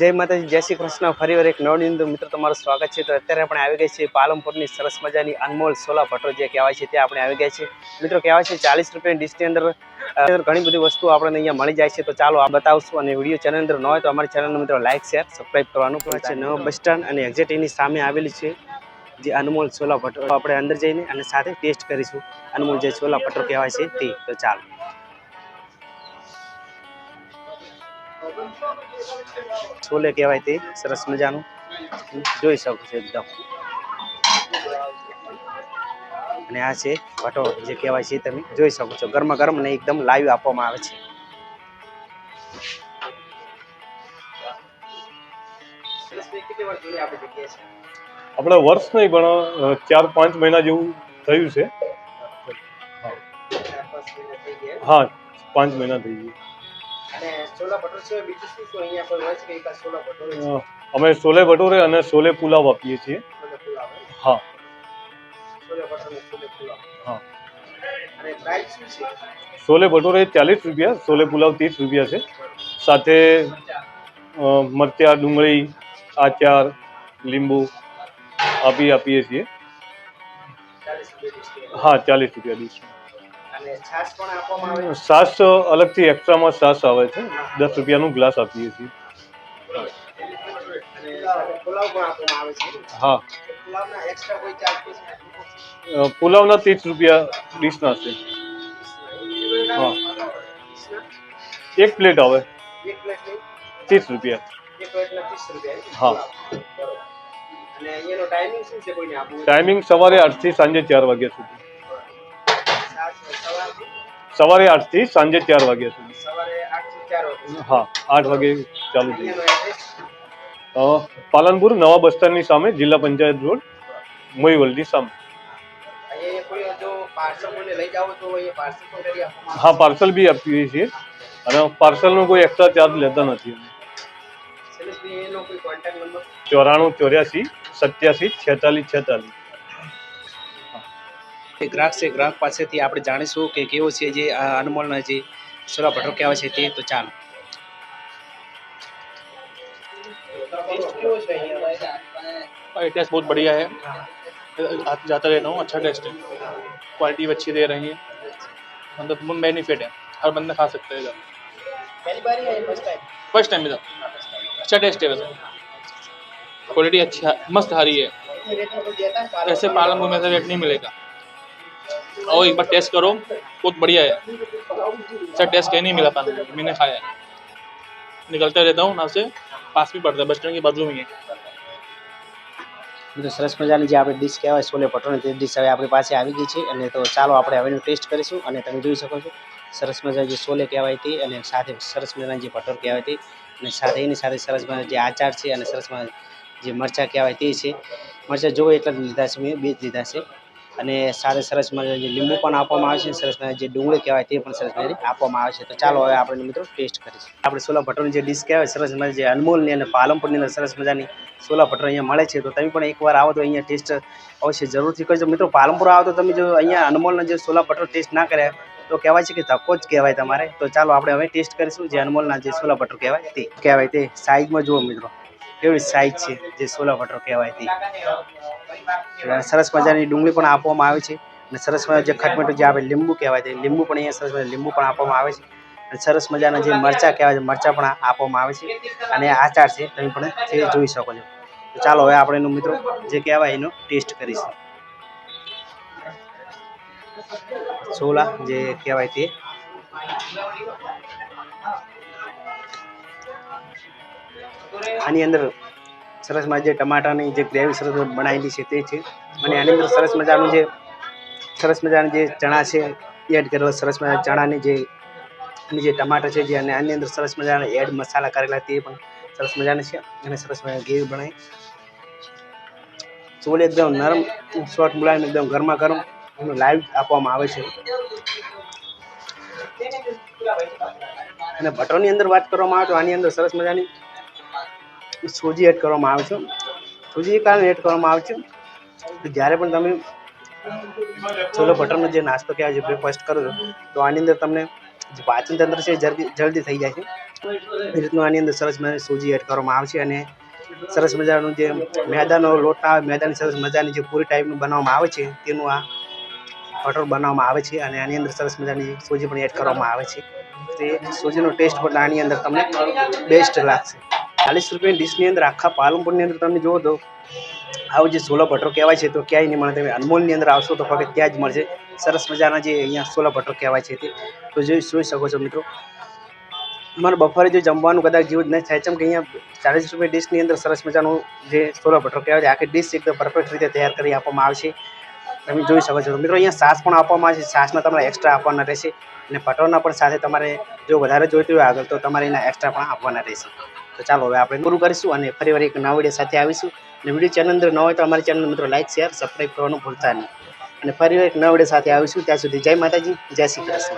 જય માતાજી, જય શ્રી કૃષ્ણ. ફરી વાર એક નવની અંદર મિત્રો તમારું સ્વાગત છે. તો અત્યારે આપણે આવી ગયા છીએ પાલનપુરની સરસ મજાની અનમોલ સોલા ભટ્ટો જે કહેવાય છે, ત્યાં આપણે આવી ગયા છીએ. મિત્રો કહેવાય છે ચાલીસ રૂપિયાની ડિશની અંદર ઘણી બધી વસ્તુ આપણને અહીંયા મળી જાય છે. તો ચાલો આ બતાવશું અને વીડિયો ચેનલ અંદર ન હોય તો અમારી ચેનલનો મિત્રો લાઇક શેર સબસ્ક્રાઈબ કરવાનું પણ છે નવો બસ સ્ટેન્ડ અને એક્ઝેક્ટ એની સામે આવેલી છે જે અનમોલ છોલા ભટ્ટો. આપણે અંદર જઈને અને સાથે ટેસ્ટ કરીશું. અનમોલ જે છોલા ભટ્ટો કહેવાય છે તે. તો ચાલો. છોલે કહેવાય તે સરસ મજાનું. જોઈ શકો છો એકદમ. અને આ છે ભટો જે કહેવાય છે તમે જોઈ શકો છો. ગરમા ગરમ ને એકદમ લાઈવ આપવામાં આવે છે. આપણે વર્ષ નહીં પણ ચાર પાંચ મહિના જેવું થયું છે. હા પાંચ મહિના થઈ ગયું. અમે છોલે ભટુરે અને છોલે પુલાવ આપીએ છીએ. હા. હા. છોલે ભટુરે ચાલીસ રૂપિયા છોલે પુલાવ ત્રીસ રૂપિયા છે. સાથે મરચા ડુંગળી આચાર લીંબુ આપી આપીએ છીએ. હા ચાલીસ રૂપિયા ડીશ અને છાશ પણ આપવામાં આવે સાસ અલગથી એક્સ્ટ્રામાં સાસ આવે છે. દસ રૂપિયાનું ગ્લાસ આપીએ છીએ. હા. પુલાવના ત્રીસ રૂપિયા ડીશના છે. હા. એક પ્લેટ આવે. ત્રીસ રૂપિયા. હા. ટાઈમિંગ સવારે આઠથી સાંજે ચાર વાગ્યા સુધી. સવારે આઠથી સાંજે ચાર વાગ્યા સુધી. હા આઠ વાગે ચાલુ થઈ પાલનપુર નવા બસ સ્ટેન્ડની સામે જિલ્લા પંચાયત રોડ મોઈવલની સામે. હા પાર્સલ બી આપીએ છીએ. અને પાર્સલનો કોઈ એક્સ્ટ્રા ચાર્જ લેતા નથી ચોરાણું ચોર્યાસી સત્યાસી છેતાલીસ છેતાલીસ. ગ્રાહક છે ગ્રાહક પાસેથી આપણે જાણીશું કે કેવો છે જે આ અનમોલનો જે સોલા ભટ્ટો કહેવાય છે તે તો ચાલો ટેસ્ટ કેવો છે અહીંયા भाई टेस्ट बहुत बढ़िया है आते जाता रहता हूँ अच्छा टेस्ट है क्वालिटी भी अच्छी दे रही है मतलब बेनिफिट है हर बंदा खा सकता है इधर पहली बार ही है फर्स्ट टाइम फर्स्ट टाइम इधर अच्छा टेस्ट है वैसे क्वालिटी अच्छी है मस्त हारी है इतने रेट में तो देता है ऐसे पालनपुर में ऐसा रेट नहीं मिलेगा आओ एक बार टेस्ट करो बहुत बढ़िया है अच्छा टेस्ट कहीं नहीं मिला पालनपुर में मैंने खाया है निकलता रहता हूँ यहाँ से पास भी पड़ता है बस स्टैंड के बाजू में ही है મિત્રો સરસ મજાની જે આપણે ડીશ કહેવાય છોલે ભટોરે તે ડીશ હવે આપણી પાસે આવી ગઈ છે અને તો ચાલો આપણે હવેનું ટેસ્ટ કરીશું અને તમે જોઈ શકો છો સરસ મજા જે છોલે કહેવાય તે અને સાથે સરસ મજાની જે ભટોર કહેવાય તે અને સાથે એની સાથે સરસ મજાના જે આચાર છે અને સરસ મજાના જે મરચાં કહેવાય તે છે મરચાં જોવો એટલા જ લીધા છે મેં બે જ લીધા છે અને સારે સરસ મજાની લીંબુ પણ આપવામાં આવે છે, સરસ મજાની જે ડુંગળી કહેવાય તે પણ સરસ મજાની આપવામાં આવે છે. તો ચાલો હવે આપણે મિત્રો ટેસ્ટ કરીશું. આપણે સોલા ભટોરની જે ડીશ કહેવાય, સરસ મજા જે અનમોલની અને પાલનપુરની અંદર સરસ મજાની સોલા ભટર અહીંયા મળે છે. તો તમે પણ એકવાર આવો તો અહીંયા ટેસ્ટ અવશ્ય જરૂરથી કરજો. મિત્રો, પાલનપુર આવો તો તમે જો અહીંયા અનમોલના જે સોલા ભટર ટેસ્ટ ના કર્યા તો કહેવાય છે કે ધક્કો જ કહેવાય તમારે. તો ચાલો આપણે હવે ટેસ્ટ કરીશું જે અનમોલના જે સોલા ભટર કહેવાય તે. કહેવાય તે સાઈઝમાં જુઓ મિત્રો. કેવી સાઈઝ છે જે સોલા ભટર કહેવાય તે. સરસ મજાની ડુંગળી પણ આપવામાં આવે છે અને સરસ મજા જે ખટમીઠું જે આપણે લીંબુ કહેવાય તે, લીંબુ પણ અહીંયા સરસ મજા લીંબુ પણ આપવામાં આવે છે. અને સરસ મજાના જે મરચાં કહેવાય છે મરચાં પણ આપવામાં આવે છે. અને આચાર છે, તમે પણ તે જોઈ શકો છો. તો ચાલો હવે આપણે એનું મિત્રો જે કહેવાય એનો ટેસ્ટ કરીશું. છોલા જે કહેવાય તે. આની અંદર સરસ મજા જે ટમાટાની જે ગ્રેવી સરસ બનાવેલી છે તે છે. અને આની અંદર સરસ મજાનું જે સરસ મજાના જે ચણા છે, એડ કરેલા સરસ મજાના ચણાની જે જે ટમાટર છે જે અને આની અંદર સરસ મજાના એડ મસાલા કરેલા તે પણ સરસ મજાના છે અને સરસ મજાની ગ્રેવી બનાવી. ચોલ એકદમ નરમ શોર્ટ મુલાયમ એકદમ ગરમા ગરમ એનું લાઈવ આપવામાં આવે છે. અને ભટ્ટોની અંદર વાત કરવામાં આવે તો આની અંદર સરસ મજાની સોજી એડ કરવામાં આવે છે. સોજી એ કારણે એડ કરવામાં આવે છે. જ્યારે પણ તમે છોલો બટરનો જે નાસ્તો કહેવાય છે બ્રેકફાસ્ટ કરો છો, તો આની અંદર તમને જે પાચન તંત્ર છે જલ્દી જલ્દી થઈ જાય છે. એ રીતનું આની અંદર સરસ મજાની સૂજી એડ કરવામાં આવે છે અને સરસ મજાનું જે મેદાનો લોટ આવે, મેદાની સરસ મજાની જે પૂરી ટાઈપનું બનાવવામાં આવે છે, તેનું આ બટર બનાવવામાં આવે છે અને આની અંદર સરસ મજાની સૂજી પણ એડ કરવામાં આવે છે. તે સૂજીનો ટેસ્ટ પણ આની અંદર તમને બેસ્ટ લાગશે. ચાલીસ રૂપિયાની ડીશની અંદર આખા પાલનપુરની અંદર તમે જુઓ તો આવું જે સોલા ભટ્ટો કહેવાય છે તો ક્યાંય નહીં મળે. તમે અનમોલની અંદર આવશો તો ફક્ત ત્યાં જ મળશે. સરસ મજાના જે અહીંયા સોલા ભટ્ટો કહેવાય છે તે. તો જોઈ જોઈ શકો છો મિત્રો. મારે બપોરે જો જમવાનું કદાચ જેવું જ નહીં થાય કેમ કે અહીંયા ચાલીસ રૂપિયા ડીશની અંદર સરસ મજાનું જે સોલો ભટ્ટો કહેવાય છે, આખી ડીશ એકદમ પરફેક્ટ રીતે તૈયાર કરી આપવામાં આવશે. તમે જોઈ શકો છો. મિત્રો અહીંયા સાસ પણ આપવામાં આવે છે. સાસના તમારે એક્સ્ટ્રા આપવાના રહેશે અને બટરના પણ સાથે તમારે જો વધારે જોઈતું હોય આગળ તો તમારે એના એક્સ્ટ્રા પણ આપવાના રહેશે. તો ચાલો હવે આપણે પૂરું કરીશું અને ફરી વાર એક નવા વીડિયો સાથે આવીશું. અને વીડિયો ચેનલ અંદર ન હોય તો અમારી ચેનલ મિત્રો લાઈક, શેર સબસ્ક્રાઈબ કરવાનું ભૂલતા નહીં. અને ફરી વાર એક નવા વીડિયો સાથે આવીશું. ત્યાં સુધી જય માતાજી, જય શ્રી કૃષ્ણ.